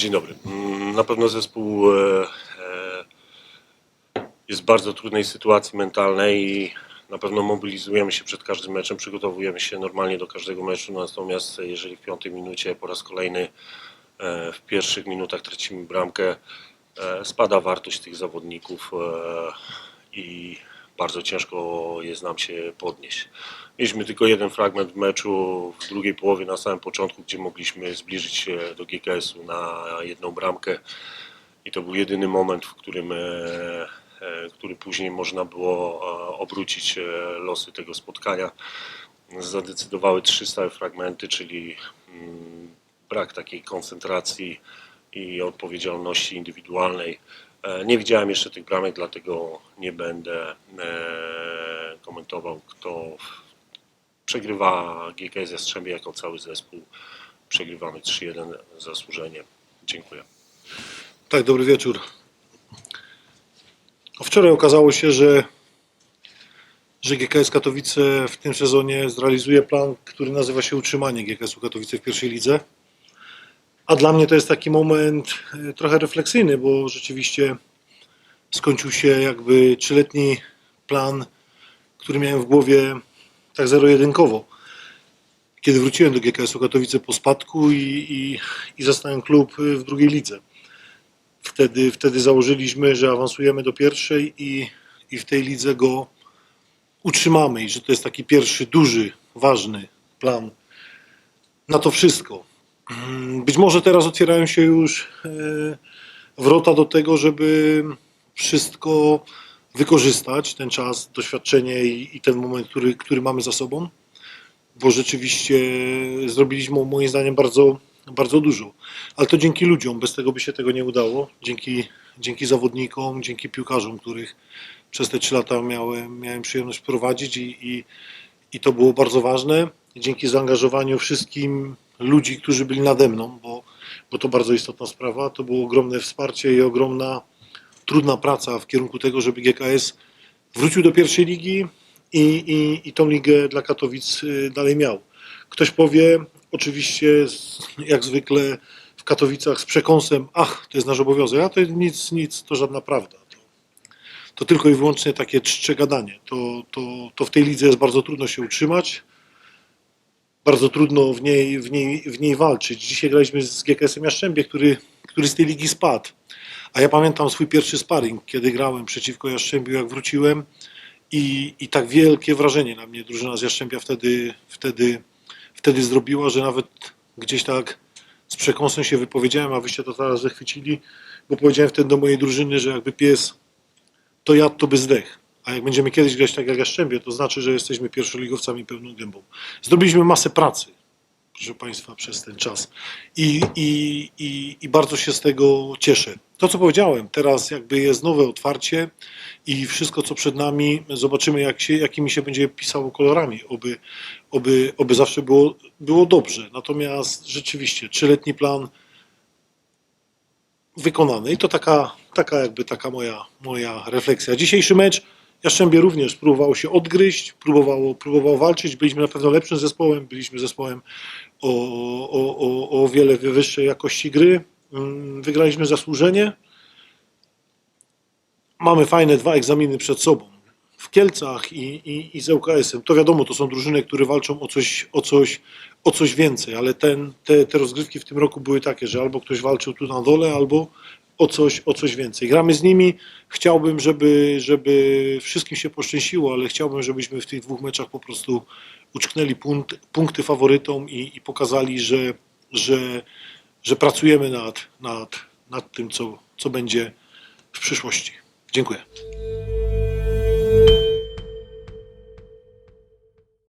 Dzień dobry. Mm, Na pewno zespół e, e, jest w bardzo trudnej sytuacji mentalnej i na pewno mobilizujemy się przed każdym meczem, przygotowujemy się normalnie do każdego meczu, natomiast jeżeli w piątej minucie po raz kolejny e, w pierwszych minutach tracimy bramkę, spada wartość tych zawodników i bardzo ciężko jest nam się podnieść. Mieliśmy tylko jeden fragment w meczu w drugiej połowie na samym początku, gdzie mogliśmy zbliżyć się do GKS-u na jedną bramkę i to był jedyny moment, w którym, e, e, który później można było e, obrócić losy tego spotkania. Zadecydowały trzy stałe fragmenty, czyli mm, brak takiej koncentracji i odpowiedzialności indywidualnej. E, Nie widziałem jeszcze tych bramek, dlatego nie będę e, komentował, kto przegrywa GKS Jastrzębie jako cały zespół. Przegrywamy 3-1 zasłużenie. Dziękuję. Tak, dobry wieczór. Wczoraj okazało się, że, że GKS Katowice w tym sezonie zrealizuje plan, który nazywa się utrzymanie GKS-u Katowice w pierwszej lidze. A dla mnie to jest taki moment e, trochę refleksyjny, bo rzeczywiście skończył się jakby trzyletni plan, który miałem w głowie tak zero-jedynkowo. Kiedy wróciłem do GKS-u Katowice po spadku i, i, i zastałem klub w drugiej lidze. Wtedy, wtedy założyliśmy, że awansujemy do pierwszej i, i w tej lidze go utrzymamy i że to jest taki pierwszy, duży, ważny plan na to wszystko. Mm, Być może teraz otwierają się już e, wrota do tego, żeby wszystko wykorzystać, ten czas, doświadczenie i, ten moment, który, który mamy za sobą, bo rzeczywiście zrobiliśmy moim zdaniem bardzo, bardzo dużo. Ale to dzięki ludziom, bez tego by się tego nie udało. Dzięki, dzięki zawodnikom, dzięki piłkarzom, których przez te trzy lata miałem, miałem przyjemność prowadzić i, i, i to było bardzo ważne. Dzięki zaangażowaniu wszystkim ludzi, którzy byli nade mną, bo, bo to bardzo istotna sprawa. To było ogromne wsparcie i ogromna, trudna praca w kierunku tego, żeby GKS wrócił do pierwszej ligi i, i, i tą ligę dla Katowic y, dalej miał. Ktoś powie, oczywiście, jak zwykle w Katowicach z przekąsem, ach, to jest nasz obowiązek, a to nic, nic, to żadna prawda. To, to tylko i wyłącznie takie czcze gadanie. To, to, to w tej lidze jest bardzo trudno się utrzymać, bardzo trudno w niej, w niej, w niej walczyć. Dzisiaj graliśmy z GKS-em Jastrzębie, który, który z tej ligi spadł. A ja pamiętam swój pierwszy sparring, kiedy grałem przeciwko Jastrzębiu, jak wróciłem i, i tak wielkie wrażenie na mnie drużyna z Jastrzębia wtedy, wtedy, wtedy zrobiła, że nawet gdzieś tak z przekąsem się wypowiedziałem, a wyście to teraz zachwycili, bo powiedziałem wtedy do mojej drużyny, że jakby pies to jadł, to by zdech. A jak będziemy kiedyś grać tak jak Jastrzębie, to znaczy, że jesteśmy pierwszoligowcami pełną gębą. Zrobiliśmy masę pracy, proszę Państwa, przez ten czas. I, i, i, I bardzo się z tego cieszę. To, co powiedziałem, teraz jakby jest nowe otwarcie i wszystko, co przed nami, zobaczymy, jak się, jakimi się będzie pisało kolorami, oby, oby, oby zawsze było, było dobrze. Natomiast rzeczywiście, trzyletni plan wykonany i to taka, taka jakby taka moja, moja refleksja. Dzisiejszy mecz Jastrzębie również próbowało się odgryźć, próbowało, próbowało walczyć. Byliśmy na pewno lepszym zespołem, byliśmy zespołem o, o, o, o wiele wyższej jakości gry. Mm, Wygraliśmy zasłużenie. Mamy fajne dwa egzaminy przed sobą. W Kielcach i, i, i z ŁKS-em. To wiadomo, to są drużyny, które walczą o coś, o coś, o coś więcej, ale ten, te, te rozgrywki w tym roku były takie, że albo ktoś walczył tu na dole, albo o coś, o coś więcej. Gramy z nimi. Chciałbym, żeby, żeby wszystkim się poszczęściło, ale chciałbym, żebyśmy w tych dwóch meczach po prostu uczknęli punkt, punkty faworytom i, i pokazali, że, że, że pracujemy nad, nad, nad tym, co, co będzie w przyszłości. Dziękuję.